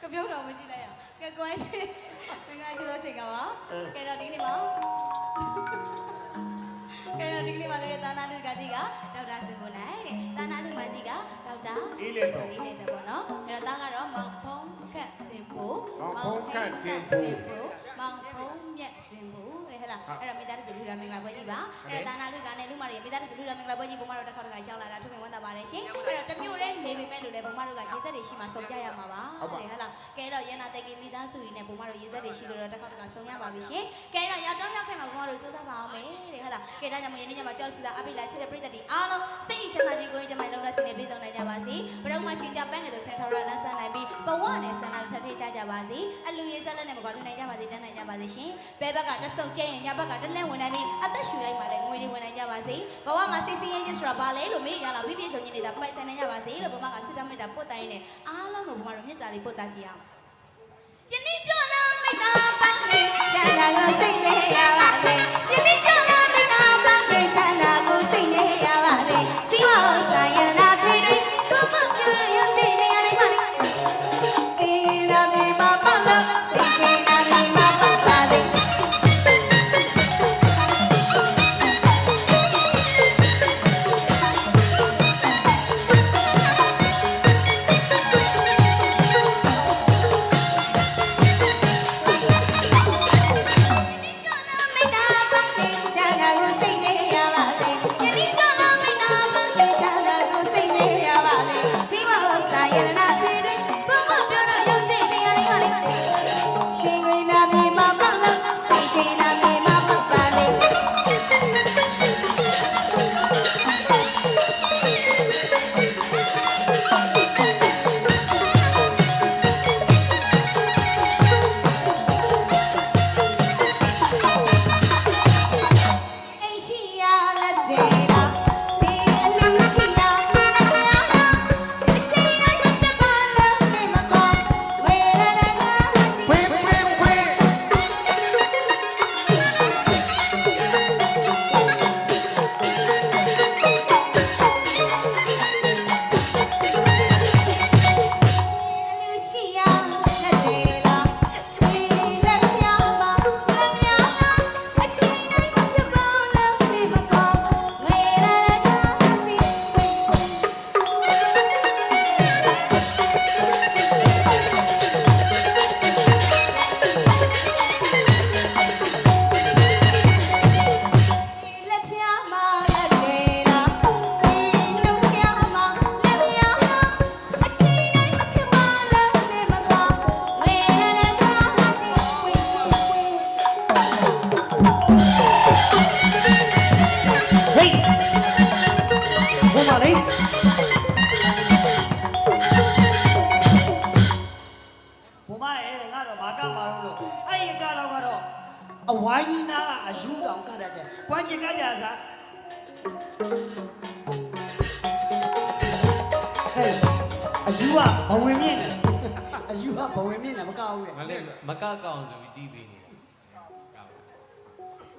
ကပြုံးတော်မကြည့်လိုက်ရအောင်ကဲကိုယ်ချင်းမင်္ဂလာချစ်သောချိန်ကပါအဲကဲတော့ဒီကနေ့ပါကဲတော့ဒီကနေ့ပါလို့ရတာနာလူကကြီးကဒေါက်တာစင်ကိုနိုင်တဲ့တာနာလူမကြီးကဒေါက်တာအေးလေတော့အေးလေတော့ပေါ့နော်အဲ့တော့တာကတော့မောင်ဖုံးခတ်စင်ဖို့မောင်ဖုံးခတ်စင်ဖို့မောင်ဖုံးမြက်စင် ဖို့တဲ့ဟဲ့လားဟုတ်အဲ့တော့မိသားစုလူတော်မင်္ဂလာပွဲကြီးပါဟုတ်အဲ့တော့တာနာလူကနဲ့လူမတွေမိသားစုလူတော်မင်္ဂလာပွဲကြီးပုံမတော်တစ်ခါတစ်ခါရှောင်းလာတာထုံဝင်ဝမ်းသာပါတယ်ရှင်အဲ့တော့တစ်မျိုးတည်းနေပေမဲ့လို့လည်းပုံမတို့ကရေစက်တွေရှိမှစုံကြရမှာပါဟုတ်ပါတဲ့ဟဲ့လားကဲတော့ရန်နာတက်ကြီးမိသားစုကြီးနဲ့ပုံမတို့ရေစက်တွေရှိလို့တော့တစ်ခါတစ်ခါစုံရပါပြီရှင်ကဲတော့ရောက်တော့ရောက်ခဲ့မှာပုံမတို့စူးစမ်းပါအောင်မယ်တဲ့ဟဲ့လားကဲဒါကြောင့်မယနေ့ညမှာကြောက်စီတာအပိလာချစ်တဲ့ပရိသတ်တွေအားလုံးစိတ်အချမ်းသာခြင်းကိုယ်ကျမလုံးလက်စီနဲ့ပြည့်စုံနိုင်ကြပါစေဘရုံမရှိကြပန်းကလေးဆန်ထော်ရနန်းဆန်းနိုင်ပြီးဘဝနဲ့ဆန္ဒထပ်ထည့်ကြကြပါစေအလူရေးဆက်လက်နဲ့မကွာထွန်းနိုင်ကြပါစေတန်းနိုင်ကြပါစေရှင်ဘဲဘက်ကတစ်စုံကျဲရင်ညဘက်ကတစ်လက်ဝင်နိုင်ပြီးအသက်ရှူလိုက်မှလည်းငွေတွေဝင်နိုင်ကြပါစေဘဝမှာစိတ်ဆင်းရဲခြင်းဆိုတာဘာလဲလို့မေးရလာပြည့်ပြည့်စုံခြင်းနေတာပိုက်ဆိုင်နိုင်ကြပါစေလို့ဘဝကဆုတောင်းမေတ္တာပို့တိုင်းနဲ့အားလုံးကိုဘဝတို့မေတ္တာလေးပို့သားကြည့်အောင်ယနေ့ကြောလာမေတ္တာပန်းလေးချမ်းသာကိုစိတ်နဲ့ရပါစေ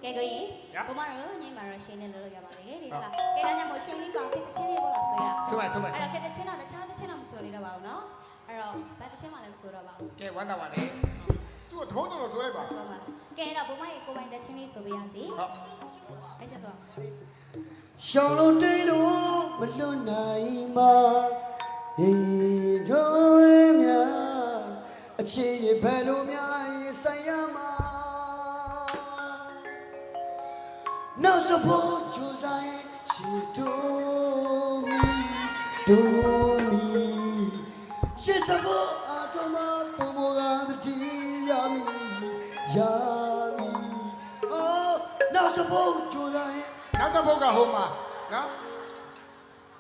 ကဲကိုကြီးဘုမတို့ညီမတို့ရှင်းနေလို့ရပါလေဒီဟုတ်လားကဲဒါကြောင့်မို့ရှင်းလေးပါကတချင်းလေးပေါ်လာဆွဲရဆိုပါဆိုပါအဲ့တော့ကတချင်းတော့တခြားတချင်းတော့မဆိုရတော့ပါဘူးနော်အဲ့တော့ဘာတချင်းမှလည်းမဆိုတော့ပါဘူးကဲဝမ်းသာပါလေသူ့တဘုံတော်ဆိုလိုက်ပါဆိုပါလားကဲအဲ့တော့ဘုမရဲ့ကိုပိုင်တချင်းလေးဆိုပေးရစီဟုတ်အဲ့ချက်တော့ရှောင်းလို့တိတ်လို့မလွတ်နိုင်မှာဟေးတို့မြအခြေရဘယ်လိုများ စဖို့ကြိုးစားရင်ရှိတို့မီတို့မီရှိစဖို့အတမပုံမကတိရမီရမီအော်နောက်စဖို့ကြိုးစားရင်နောက်တစ်ဘုတ်ကဟိုမှာနော်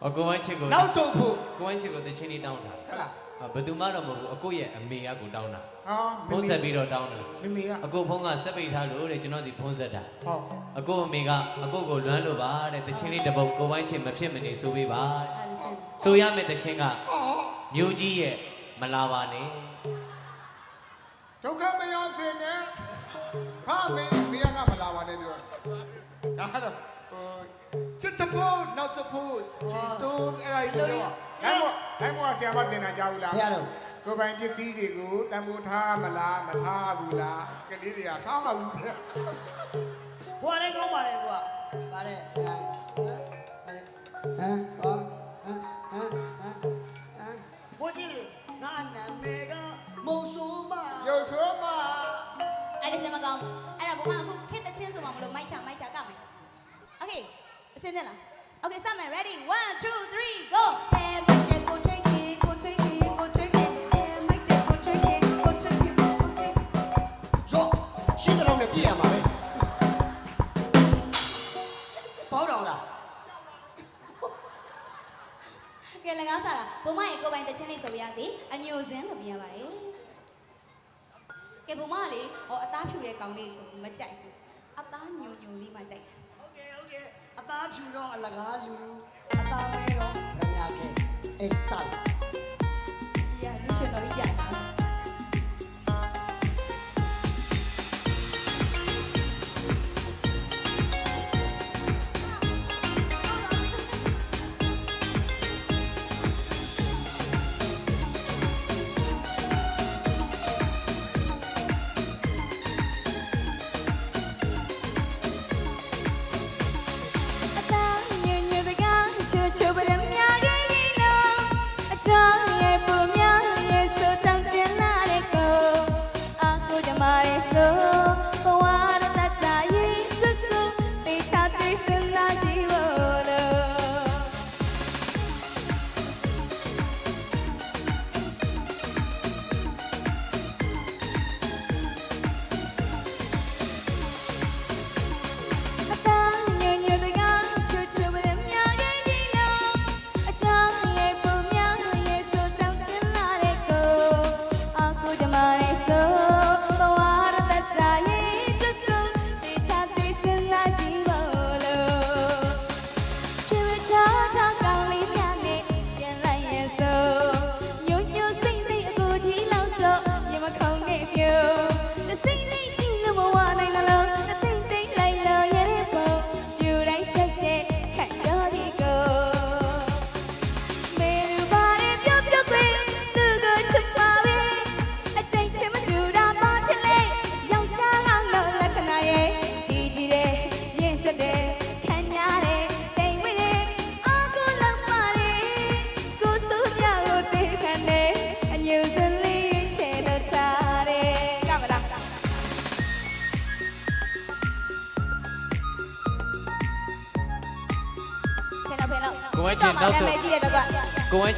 ဟောကိုဝမ်းချစ်ကိုနောက်ဆုံးဖို့ကိုဝမ်းချစ်ကိုတချင်းလေးတောင်းတာဟဲ့လားဟာဘယ်သူမှတော့မဟုတ်ဘူးအကိုရဲ့အမေကကိုတောင်းတာဟာဖုံးဆက်ပြီးတော့တောင်းတာမမေကအကိုဖုံးကဆက်ပိတ်ထားလို့တဲ့ကျွန်တော်ဒီဖုံးဆက်တာဟောအကိုအမေကအကိုကိုလွမ်းလို့ပါတဲ့တချင်းလေးတစ်ပုတ်ကိုဝမ်းချစ်မဖြစ်မနေဆိုပေးပါအဲ့ဒီချင်းဆိုရမယ့်တချင်းကဟောမျိုးကြီးရဲ့မလာပါနဲ့ဒုက္ခမရောက်စေနဲ့ဟာမင်းမင်းကမလာပါနဲ့ပြောဒါကတော့ဟို စစ်တဖို့နောက်စဖို့ချီတိုးအဲ့ဒါကြီးပြောဟဲ့မို့ဟဲ့မို့ဆရာမတင်တာကြားဘူးလားဘုရားတော်ကိုယ်ပိုင်ပစ္စည်းတွေကိုတန်ဖိုးထားမလားမထားဘူးလားကလေးတွေကထားပါဘူးတဲ့ဘွာလည်းကောင်းပါလေကွာပါလေဟမ်ဟမ်ဟမ်ဟမ်ဟမ်ဟမ်ဟမ်ဘိုးကြီးလေငါနာမည်ကမုံဆိုးမရုပ်ဆိုးမအဲ့ဒါစမကောင်းအဲ့ဒါဘုမအခုခစ်တချင်းဆိုမှမလို့မိုက်ချမို အစင်းသင့်လား Okay စမယ် ready 1 2 3 go hey magic go trick it go trick it go trick it hey magic go trick it go trick it go trick it ရော့ရှင်းတော့လည်းပြည့်ရမှာပဲပေါ့တော့လား Okay လည်းကားစားလားဘုမရဲ့ကိုယ်ပိုင်တခြင်းလေးဆိုပြရစီအညိုစင်းလို့ပြရပါတယ်ကဲဘုမကလေဟောအသားဖြူတဲ့ကောင်လေးဆိုမကြိုက်ဘူးအသားညိုညိုလေးမှကြိုက်တယ် သားဖြူတော့အလကားလူအသားမဲတော့ခမရခဲ့အေးစ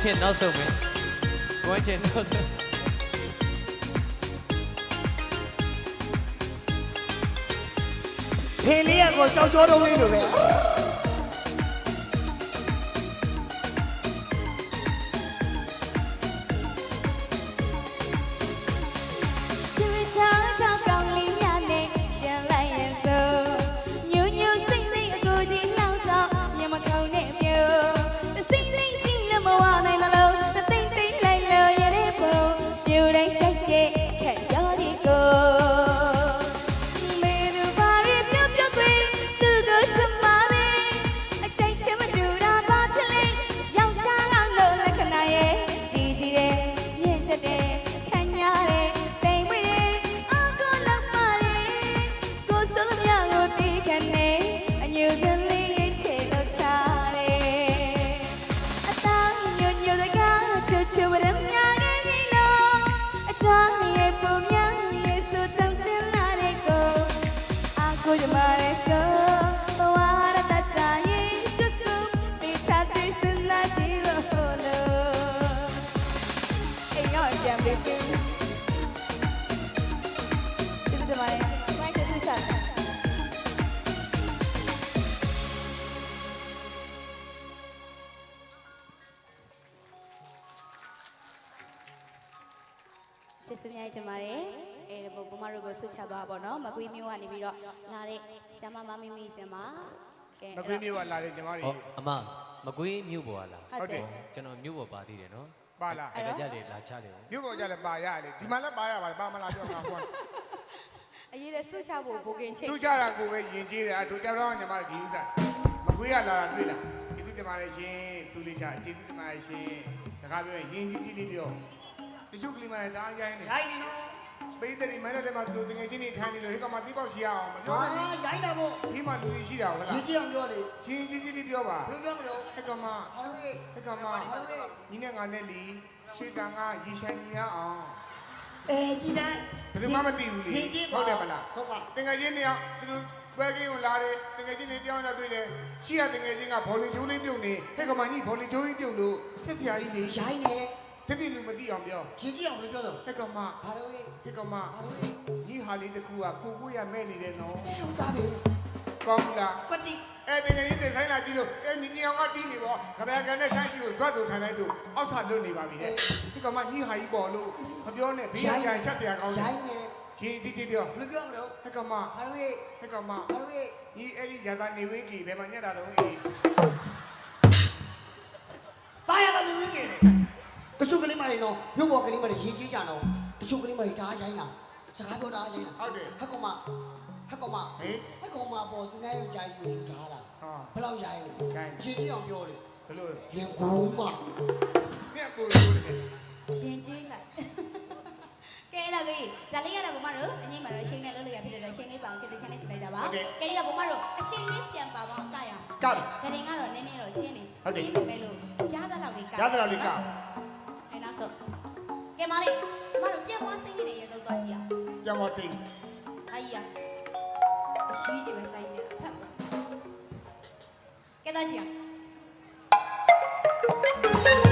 ချင်းနောက်ဆုံးမယ်ကိုဝဲချင်းနောက်ဆုံးဖေလေးကကိုကြောက်ကြောတုံးလေးလိုပဲပြေ ဆွတ်ချသွားပါတော့မကွေးမျိုးကနေပြီးတော့လာတဲ့ဆ iam မမမီစင်ပါကဲမကွေးမျိုးကလာတယ်ညီမတွေဟောအမမကွေးမြို့ပေါ်လာဟုတ်တယ် ကျွန်တော်မြို့ပေါ်ပါသေးတယ်နော်ပါလားအဲ့ဒါကြလေလာချတယ်မြို့ပေါ်ကြလည်းပါရလေဒီမှာလည်းပါရပါတယ်ပါမလားပြောမှာဟောအရေးတဲ့ဆွတ်ချဖို့ဘိုကင်ချိတ်သူကြတာကိုပဲယဉ်ကျေးတယ်အတူကြတော့ညီမဒီဥစားမကွေးကလာတာတွေ့လားကျေးဇူးတင်ပါတယ်ရှင်သူလေးချကျေးဇူးတင်ပါတယ်ရှင်စကားပြောရင်ယဉ်ကျေးကြီးလေးပြောတချို့ကလေးမလည်းဒါရိုင်းနေ ရိုင်းနေနော် ပိတ်တယ်မနဲ့တည်းမှာသူတို့တကယ်ချင်းနေထိုင်နေလို့ဟဲ့ကမှတီးပေါက်ရှိရအောင်မပြောဟာနဲ့ရိုင်းတာပေါ့ဒီမှာလူကြီးရှိတာဟုတ်လားရင်းကြည့်အောင်ပြောလေရှင်းကြီးကြီးလေးပြောပါဘယ်လိုပြောမလို့ဟဲ့ကမှဟာလို့ရေးဟဲ့ကမှဟာလို့ရေးညီနဲ့ငါနဲ့လီရွှေကန်ကရေရှမ်းကြီးရအောင်အဲကြည်တိုင်းဘယ်သူမှမသိဘူးလေရင်းကြည့်ဟုတ်တယ်မလားဟုတ်ပါတကယ်ချင်းနေအောင်သူတို့ပွဲကင်းကိုလာတယ်တကယ်ချင်းနေပြောင်းလာတွေ့တယ်ရှိရတကယ်ချင်းကဘောလုံးချိုးလေးပြုတ်နေဟဲ့ကမှကြီးဘောလုံးချိုးကြီးပြုတ်လို့ဖြစ်စရာကြီးလေရိုင်းနေ တပြည့်လူမသိအောင်ပြောရင်းကြည့်အောင်ပြောတော့ဟဲ့ကမှဘာလို့ရေးဟဲ့ကမှဘာလို့ရေးညီဟာလေးတစ်ခုကခိုကိုရမဲ့နေတယ်နော်အဲဟုတ်သားပဲကောင်းလားကွတိအဲ့တကယ်ကြီးတွေခိုင်းလာကြည့်လို့အဲ့ညီညီအောင်ကတီးနေပေါ့ခဗျာကန်တဲ့ဆိုင်ကြီးကိုဇွတ်တူထိုင်လိုက်သူအောက်ထလွတ်နေပါပြီတဲ့ဒီကမှညီဟာကြီးပေါ်လို့မပြောနဲ့ဘေးရရဆက်စရာကောင်းတယ်ရိုင်းနေရှင်တီးတီးပြောဘယ်လိုပြောမလို့ဟဲ့ကမှဘာလို့ရေးဟဲ့ကမှဘာလို့ရေးညီအဲ့ဒီရာသာနေဝင်းကြီးဘယ်မှာညက်တာတော့အေးဘာရတာလူကြီးနေ တချို့ကလေးမတွေနော်မြို့ပေါ်ကလေးမတွေရေးကြည့်ကြတော့တချို့ကလေးမတွေတားဆိုင်တာစကားပြောတားဆိုင်တာဟုတ်တယ်ဟက်ကောင်မဟက်ကောင်မဟေးဟက်ကောင်မပေါ်သူများယောက်ျားကြီးကိုယူထားတာဟာဘယ်လောက်ရိုင်းလဲရိုင်းရေးကြည့်အောင်ပြောတယ်ဘယ်လိုလင်ကူမမြက်ပူလို့လေရှင်ကြီးလိုက်ကဲအဲ့ဒါကြီးဒါလေးကတော့ဘုမတို့အငိမ့်မှာတော့အရှိန်နဲ့လုပ်လို့ရဖြစ်တယ်တော့အရှိန်လေးပါအောင်ကတိချန်လေးစလိုက်တာပါကဲဒီကဘုမတို့အရှိန်လေးပြန်ပါပေါင်းအကရအောင်ကပ် ဂရင်ကတော့နည်းနည်းတော့ချင်းနေဟုတ်တယ် ချင်းပေမဲ့လို့ရသလောက်လေးကရသလောက်လေးကပ်အဲ နောက်ဆုံးကဲမလေးမတို့ပြန်သွားစိတ်လေးနဲ့ရေသုံးသွားကြည့်အောင်ကြောင်မစိန်အာကြီးอ่ะအရှိကြီးပဲစိုက်ကြဖတ်ကဲတော့ကြည့်အောင်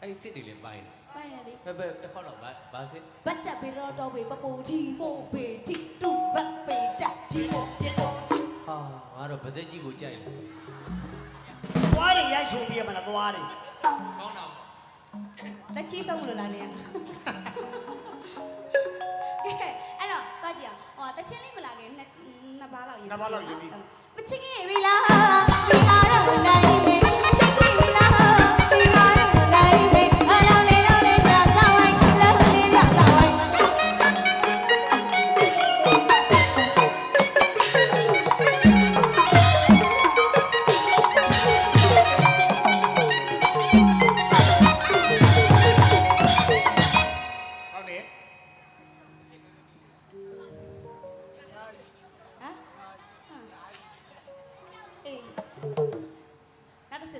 အောင်အဲ့စစ်တွေလည်းပိုင်းတယ်ပိုင်းရလေဘယ်ဘယ်တစ်ခေါက်တော့ဗာဗာစစ်ဘတ်တက်ပေတော်တော်ပေပကုံချီပုတ်ပေတိတုဘတ်ပေတက်ပြေပုံပြေပုံဟာငါတော့ဗစက်ကြီးကိုကြိုက်တယ်သွားတယ်ရိုက်ချုံပြရမလားသွားတယ်ကောင်းတာလက်ချီဆုံးလို့လားနေကဲအဲ့တော့သွားကြည့်အောင်ဟောတချင်းလေးမလာခင်နှစ်နှစ်ပါးလောက်ရေးနှစ်ပါးလောက်ရေးပြီမချင်ခဲ့ပြီလားဒီအားတော့နိုင်နေ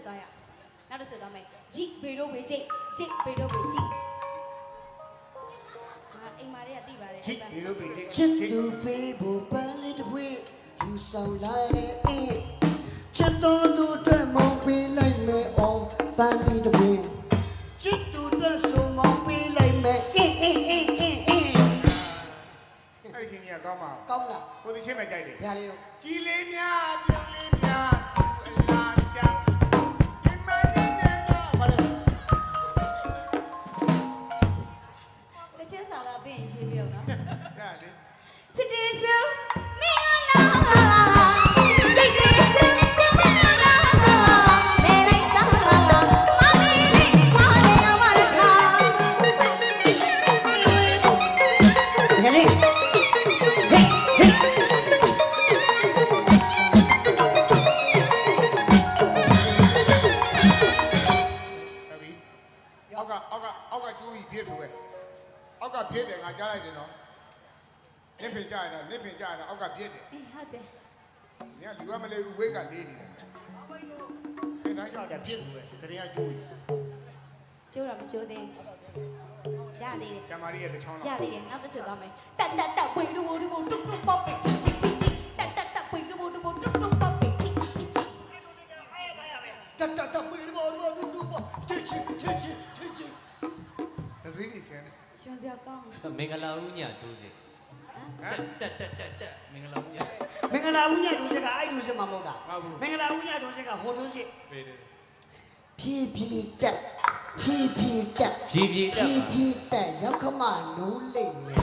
နောက်တစ်စစ်သွားရနောက်တစ်စစ်သွားမယ်ဂျိဘေတို့ဘေဂျိဂျိဘေတို့ဘေဂျိဟာအိမ်မာလေးကတိပါတယ်ချစ်ဒီလိုပဲချစ်ချစ်သူပေးဖို့ပန်းလေးတစ်ပွေယူဆောင်လာတဲ့အင်းချစ်တော်သူအတွက်မောင်းပေးလိုက်မယ်အောင်ပန်းလေးတစ်ပွေချစ်သူအတွက်ဆိုမောင်းပေးလိုက်မယ်အင်းအင်းအင်းအင်းအင်းအဲ့ဒီချင်းကြီးကကောင်းပါကောင်းလားကိုဒီချင်းပဲကြိုက်တယ်ဗျာလေးတော့ကြီးလေး ကမလေးဘူးဝိတ်ကလေးနေတယ်ခင်တိုင်းချတာပြည့်ဆိုပဲတရင်ကကျိုးကြီးကျိုးတော့မကျိုးသေးရသေးတယ်ကျမကြီးရဲ့တစ်ချောင်းရတော့သေးတယ်နောက်တစ်စစ်သွားမယ်တက်တက်တက်ဝေလူဝလူဝတုတ်တုတ်ပေါ့ပေချစ်ချစ်ချစ်ချစ်တက်တက်တက်ဝေလူဝလူဝတုတ်တုတ်ပေါ့ပေချစ်ချစ်ချစ်ချစ်တတ်တတ်တပေးလို့ဘာလို့တူပေါ့ချစ်ချစ်ချစ်ချစ်ချစ်ချစ်တရွှင်စရာကောင်းမင်္ဂလာဦးညဒိုးစစ်ဟမ် တက်တက်တက်တက်မင်္ဂလာဦးညမင်္ဂလာဦးညဒုစက်ကအဲ့ဒုစက်မှာမဟုတ်တာဟုတ်ဘူးမင်္ဂလာဦးညဒုစက်ကဟိုဒုစက်ပေးတယ်ဖြည်းဖြည်းတက်ဖြည်းဖြည်းတက်ဖြည်းဖြည်းတက်ဖြည်းပါဖြည်းတက်ရောက်ခမနိုးလိမ့်မယ်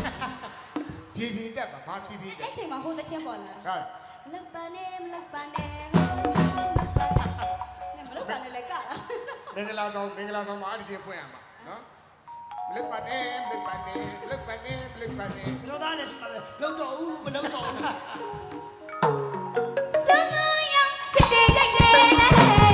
ဖြည်းဖြည်းတက်ပါဘာဖြည်းဖြည်းတက်အဲ့ချိန်မှာဟိုတချင်းပေါ်လာဟုတ်မလောက်ပါနဲ့မလောက်ပါနဲ့မလောက်ပါနဲ့လည်းကလာမင်္ဂလာဆောင်မင်္ဂလာဆောင်မှာအဲ့ဒီချင်းဖွင့်ရမှာနော်မ လုတ်ပါနဲ့လုတ်ပါနဲ့လုတ်ပါနဲ့လုတ်ပါနဲ့ကျွန်တော်သားလည်းရှိပါပဲလုံတော့ဦးမလုံတော့ဦး Summer young, today, today, today.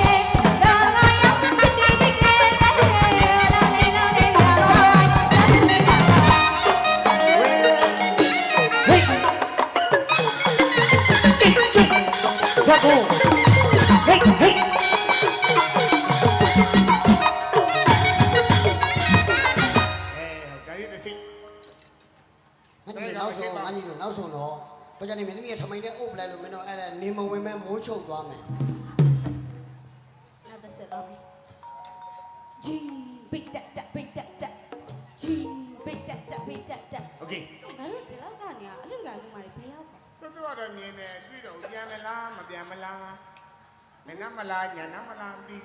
ငါဒီနောက်ဆုံးငါဒီနောက်ဆုံးတော့တော့ကြနေမင်းသမီးထမိုင်းနဲ့အုပ်ပလိုက်လို့မင်းတို့အဲ့ဒါနေမဝင်မဲ့မိုးချုပ်သွားမယ် နောက်တစ်ဆက်တော့မယ်ဂျီဘိတ်တက်တက်ဘိတ်တက်တက်ဂျီဘိတ်တက်တက်ဘိတ်တက်တက် โอเค ငါတို့ဒီလောက်ကနေအလူကလူမာတွေဘယ်ရောက်လဲ တော်တော်တော့မြင်တယ်ပြီးတော့ပြန်မလားမပြန်မလားမနမလားညာနမလားမသိ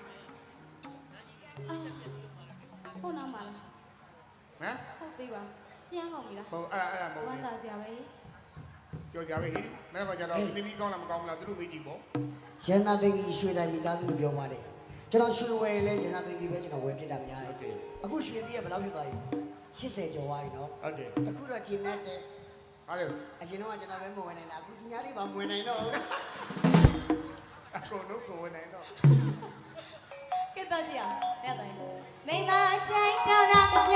အာဟုတ်နာမလား ဟမ် ဟုတ်သေးပါ ပြန်အောင်ပြီလားဟိုအဲ့ဒါအဲ့ဒါမဟုတ်ဝမ်းသာဘူးစရာပဲကြော်ကြပဲဟိမနေ့ကကြတော့သင်ပြီးကောင်းလားမကောင်းလားသူတို့မေးကြည့်ပေါ့ရန်နာသိန်းကြီးရွှေတိုင်းမိသားစုလို့ပြောပါတယ်ကျွန်တော်ရွှေဝယ်လဲရန်နာသိန်းကြီးပဲကျွန်တော်ဝယ်ဖြစ်တာများတယ်အခုရွှေသီးကဘယ်လောက်ဖြစ်သွားပြီ80ကျော်သွားပြီနော်ဟုတ်တယ်အခုတော့ချိန်နဲ့တဲ့ဟာလေအရင်တော့ကျွန်တော်ပဲမဝင်နိုင်တာအခုသူများလေးပါမဝင်နိုင်တော့ဘူးအကုန်လုံးကိုဝင်နိုင်တော့ ကဲတော့ကြည့်အောင်ရတယ်မိမချိုင်တော့တာမျောလိုက်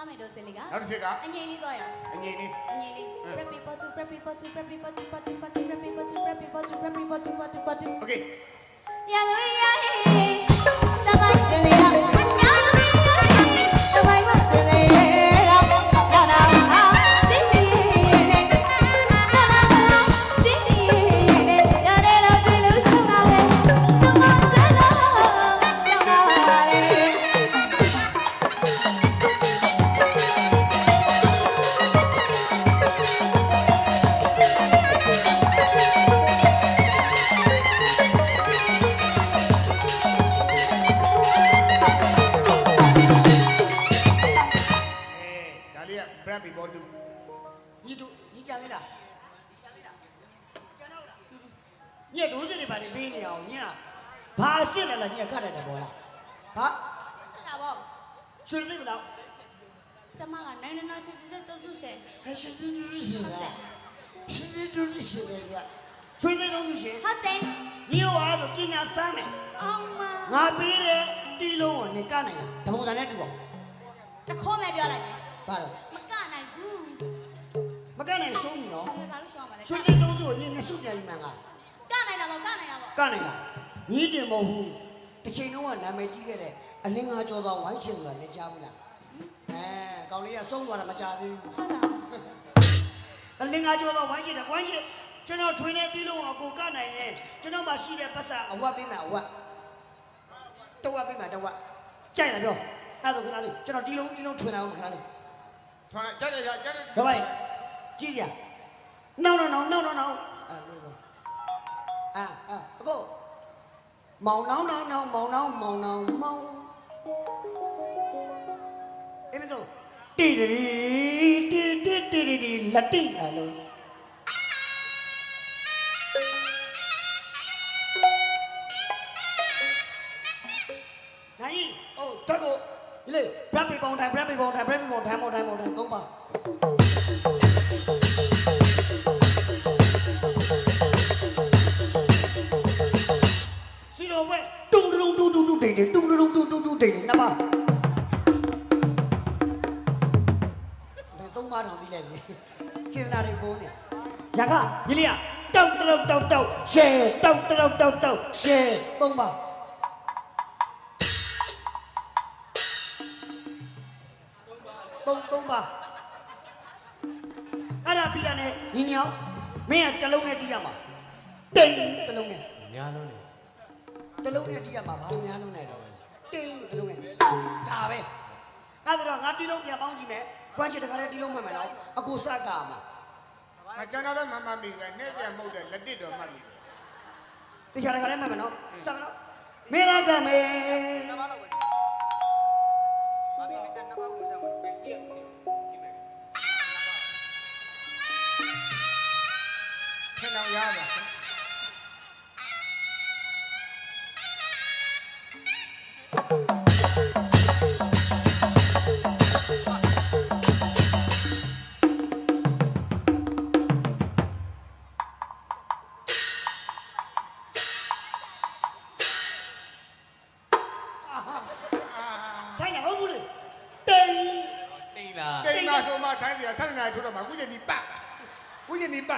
သားမေတို့စင်လေးကနောက်တစ်ချက်က အငိမ့်လေးသွားရအောင် အငိမ့်လေး အငိမ့်လေး ဟမ် Rappy bottle Rappy bottle Rappy bottle bottle bottle Rappy bottle Rappy bottle Rappy bottle bottle bottle โอเค ရန်သူရဟေးတပတ်ကျင်ရ ညက်ဒိုးစစ်တွေပါနေပေးနေအောင်ညဘာအစ်စ်လဲလားညကတ်တယ်ပေါ်လားဟာအဲ့ဒါပေါ့ရွှေသိမလားကျမကနိုင်နေတော့ချစ်ချစ်တော့ဆုဆယ်ဟဲ့ရွှေသိတူးရှင်လားရွှေသိတူးရှင်လေကရွှေသိတုံးသူရှင်ဟုတ်တယ်ညီရောအားဆိုပညာစမ်းမယ်အောင်မငါပေးတဲ့တီလုံးကိုနေကနိုင်လားဓမ္မကံနဲ့တူပါတခေါ်မဲ့ပြောလိုက်ဘာလို့မကနိုင်ဘူးမကနိုင်ရှုံးပြီနော်ဘာလို့ရှောင်းမှာလဲရွှေသိတုံးသူကိုညီနှစ်စုပြန်ပြီးမှန်ကကနိုင်တာ ပေါ့ကနိုင်တာပေါ့ကနိုင်လားညီတင်မဟုတ်ဘူးတစ်ချိန်လုံးကနာမည်ကြီးခဲ့တဲ့အလင်းငါကျော်သောဝိုင်းရှင်ဆိုတာလည်းကြားဘူးလားအဲကောင်လေးကဆုံးသွားတာမကြသေးဘူးဟုတ်လားအလင်းငါကျော်သောဝိုင်းရှင်တဲ့ဝိုင်းရှင်ကျွန်တော်ထွေနေပြီးလုံးအကိုကနိုင်ရင်ကျွန်တော်မှရှိတဲ့ပတ်စံအဝတ်ပေးမယ်အဝတ်တဝက်ပေးမယ်တဝက်ကြိုက်လားပြောအဲ့ဒါဆိုခဏလေးကျွန်တော်တီလုံးတီလုံးထွေနေအောင်ခဏလေးထွန်းလိုက်ကြက်တယ်ကြက်တယ်ဒါပါကြည့်ကြနောက်နောက်နောက်နောက်နောက်အာလို့လို့ အာအာအကိုမောင်နောင်းနောင်းနောင်းမောင်နောင်းမောင်နောင်းမောင်အဲ့မဆိုတီတီတီတီတီတီလက်တိအလို့နိုင်ကြီးဟုတ်တက်ကိုဒီလေဘရက်ပီပုံတိုင်းဘရက်ပီပုံတိုင်းဘရက်ပီပုံတိုင်းပုံတိုင်းပုံတိုင်း ညီလေးကတောက်တောက်တောက်တောက်ရှဲတောက်တောက်တောက်တောက်ရှဲသုံးပါသုံးသုံးပါအဲ့ဒါပြီးတာနဲ့ညီညောင်းမင်းကတစ်လုံးနဲ့တီးရမှာတိန်တစ်လုံးနဲ့များလုံးနေတစ်လုံးနဲ့တီးရမှာဘာများလုံးနဲ့တော့တိန်တစ်လုံးနဲ့ဒါပဲအဲ့ဒါတော့ငါတီးလုံးပြန်ပေါင်းကြည့်မယ်ကွမ်းချစ်တခါတည်းတီးလုံးမှတ်မယ်နော်အကူစကားမှာ မကျွန်တော်တော့မမမီကနဲ့ပြန်မဟုတ်တဲ့လက်တစ်တော်မှတ်မိတယ်တခြားတခါတည်းမှတ်မယ်နော်စမယ်နော်မင်းသားကမေခင်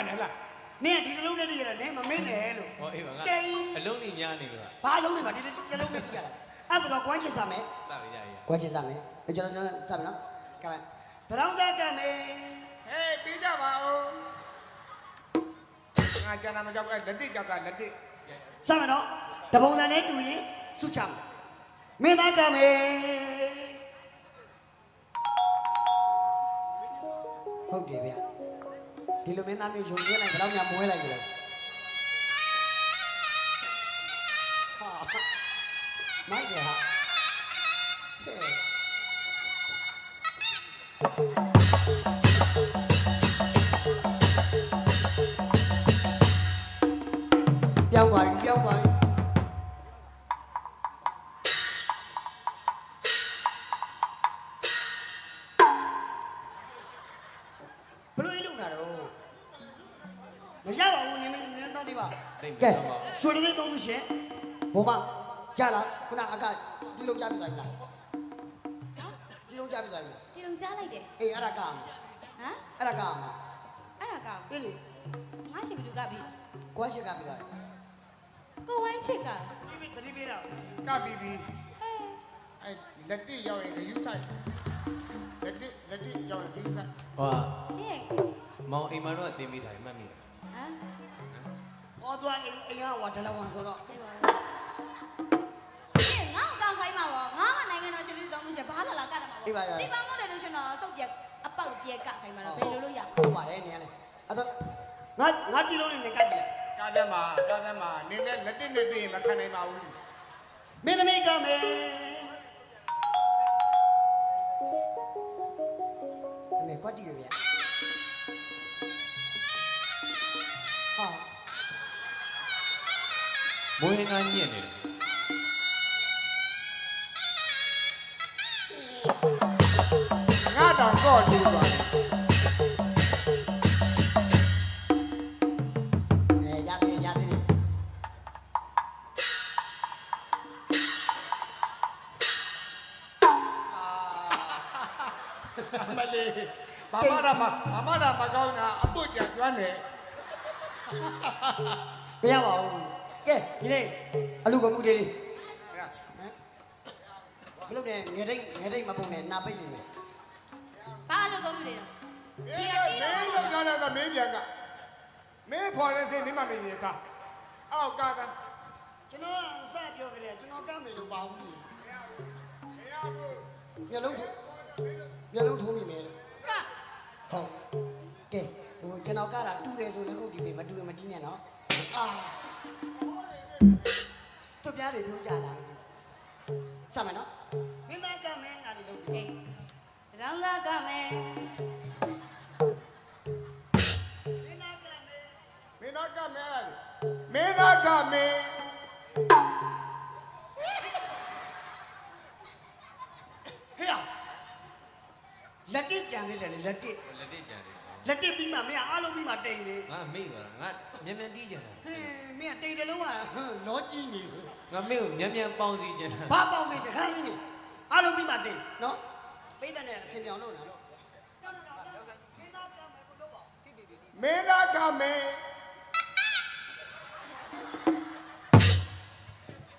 ခုချိန်ဒီပတ်နေလားနင်းကဒီတစ်လုံးနဲ့တီးရတယ်နင်းမမင်းနဲ့လို့ဟောအေးပါငါတိန်အလုံးနေများနေလို့ကဘာလုံးနေမှာဒီတစ်လုံးနဲ့တီးရတာအဲ့ဒါတော့ကွမ်းချစ်စမယ်စရရရကွက်ချစ်စမယ်အဲကျွန်တော်ကျွန်တော်စမယ်နော်ကဲတရောင်းသားကမယ်ဟေးပြီးကြပါဦးငါကျန်တာမကြောက်အဲလက်တစ်ကြောက်ကလက်တစ်စမယ်နော်တပုံစံနဲ့တူရင်စုချမယ်မင်းသားကမယ်ဟုတ်တယ်ဗျ ဒီလိုမင်းသားမျိုးယုံကြည်လိုက်ဘယ်တော့မှမွေးလိုက်ကြလဲဟာမိုက်တယ်ဟာဟဲ့ ရှင်ဘုံမရလားခုနအကဒီလုံးကြပြီလားဒီလုံးကြပြီလားဒီလုံကြားလိုက်တယ်အေးအဲ့ဒါကမှာဟမ်အဲ့ဒါကမှာအဲ့ဒါကောင်အေးလေငါရှင်ဘယ်သူကပြီကွမ်းချစ်ကပြီလားကိုဝိုင်းချစ်ကဒီပြီတတိပေးတော့ကပြီးပြီးဟဲ့အဲလက်တစ်ရောက်ရင်ဂယူးဆိုင်လက်တစ်လက်တစ်ရောက်ရင်ဂယူးဆိုင်ဟောနင်းမောင်အိမ်မှာတော့တင်မိထားတယ်မှတ်မိတယ်ဟမ် ဟောသွားအိမ်အိမ်ကဟောဒလဝန်ဆိုတော့ဒီပါနင်းငါ့ကောင်ခိုင်းမှာပေါ့ငါကနိုင်ငံတော်ရှင်ပြည်တောင်းသူရှင်ဘာလာလာကတ်တယ်မှာပေါ့ဒီပန်းမို့တယ်လို့ရှင်တော့စုပ်ပြက်အပေါက်ပြက်ကခိုင်းမှာတော့ဘယ်လိုလုပ်ရမလဲဟုတ်ပါတယ်နေရလဲအဲ့တော့ငါငါဒီလုံးနဲ့ကတ်ကြည့်ကားသမားကားသမားနင်းလည်းလက်တစ်နဲ့တွေ့ရင်မခံနိုင်ပါဘူးမင်းသမီးကမယ်အမေကွက်တီရဗျာ မွေးငါညစ်နေတယ်ငါတောင်ကော့လို့ပါအဲရတယ်ရတယ်မလေးဘာမှတော့မဘာမှတော့မကောင်းတာအပုတ်ကြံကျွမ်းတယ်မရပါဘူး ကဲဒီလေအလူကမှုတွေလေးဟမ်ဘလို့နဲ့ငယ်တိတ်ငယ်တိတ်မပုံနဲ့နာပိတ်နေမယ်ဘာလို့ကုန်ပြီလဲမင်းမင်းလောက်ကြတာကမင်းပြန်ကမင်းဖော်တဲ့စိတ်မင်းမမင်းရစားအောက်ကားကကျွန်တော်စပြောကြတယ်ကျွန်တော်ကမ်းမယ်လို့ပါဘူးလေမရဘူးမျက်လုံးထိုးမျက်လုံးထိုးမိမယ်လို့ကဟုတ်ကဲဟိုကျွန်တော်ကတာတူတယ်ဆိုလည်းဟုတ်ဒီပဲမတူရင်မတီးနဲ့နော် အာသူများတွေပြောကြလားစမယ်နော်မင်းသားကမင်းငါတွေလုပ်တယ်ရောင်းသားကမင်းမင်းသားကမင်းမင်းသားကမင်းမင်းသားကမင်းဟေ့လက်တိကြံသေးတယ်လက်တိလက်တိကြံသေး လက်တစ်ပြီးမှမင်းအားလုံးပြီးမှတိန်လေငါမေ့သွားတာငါမြန်မြန်တီးကြတာဟင်းမင်းတိန်တယ်လုံးကလောကြီးနေငါမေ့ကိုမြန်မြန်ပေါင်းစီကြတာဘာပေါင်းစေတခါလေးနေအားလုံးပြီးမှတိန်နော်ပိတ်တဲ့နဲ့အဆင်ပြောင်းလို့လားတော့မင်းသားကမင်း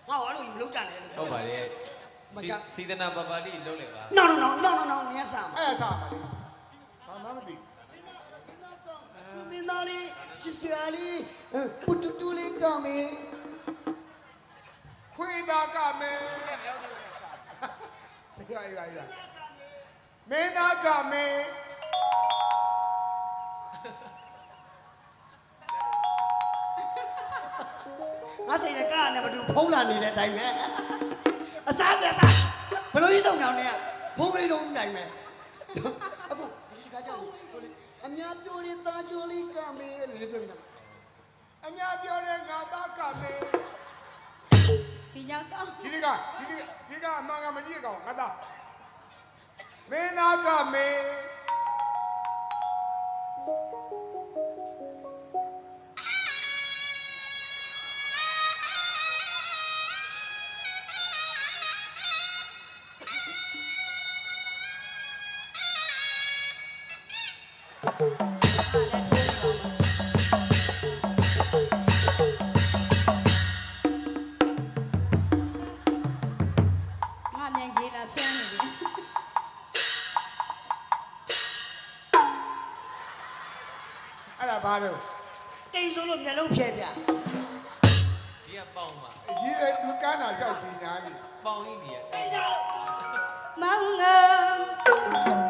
ငါ့ဘာလို့မလုပ်ကြနဲ့လို့ဟုတ်ပါလေမကြစီဒနာပပါလေးလုံးလိုက်ပါနော်နော်နော်နော်နော်နေရစားမအဲ့ဒါစားပါလေဘာမှမသိစမ င်းသားလေးချစ်စရာလေးပူတူတူလေးကမေးခွေးသားကမင်းရရရမင်းသားကမင်းငါစိတ်နဲ့ကားနဲ့မတူဖုံးလာနေတဲ့အတိုင်းပဲအစားပြစားဘလို့ကြီးဆုံးတောင်နဲ့ဖုံးလေးတော့တိုင်းပဲအခုဒီကကြောင့် အများပြောရင်တာချိုလေးကမေးလို့ပြောပြတယ်အညာပြောတဲ့ငါသားကမင်းဒီညကောင်းဒီကဒီကဒီကအမှန်ကမကြည့်ကောင်ငါသားမင်းသားကမ ဘာလို့တိမ်ဆိုလို့မျက်လုံးဖြဲပြဒီကပေါင်ပါအရေးအဲ့သူကန်းတာလျှောက်ကြည့်ညာနေပေါင်ကြီးကြီးက မောင်ငါ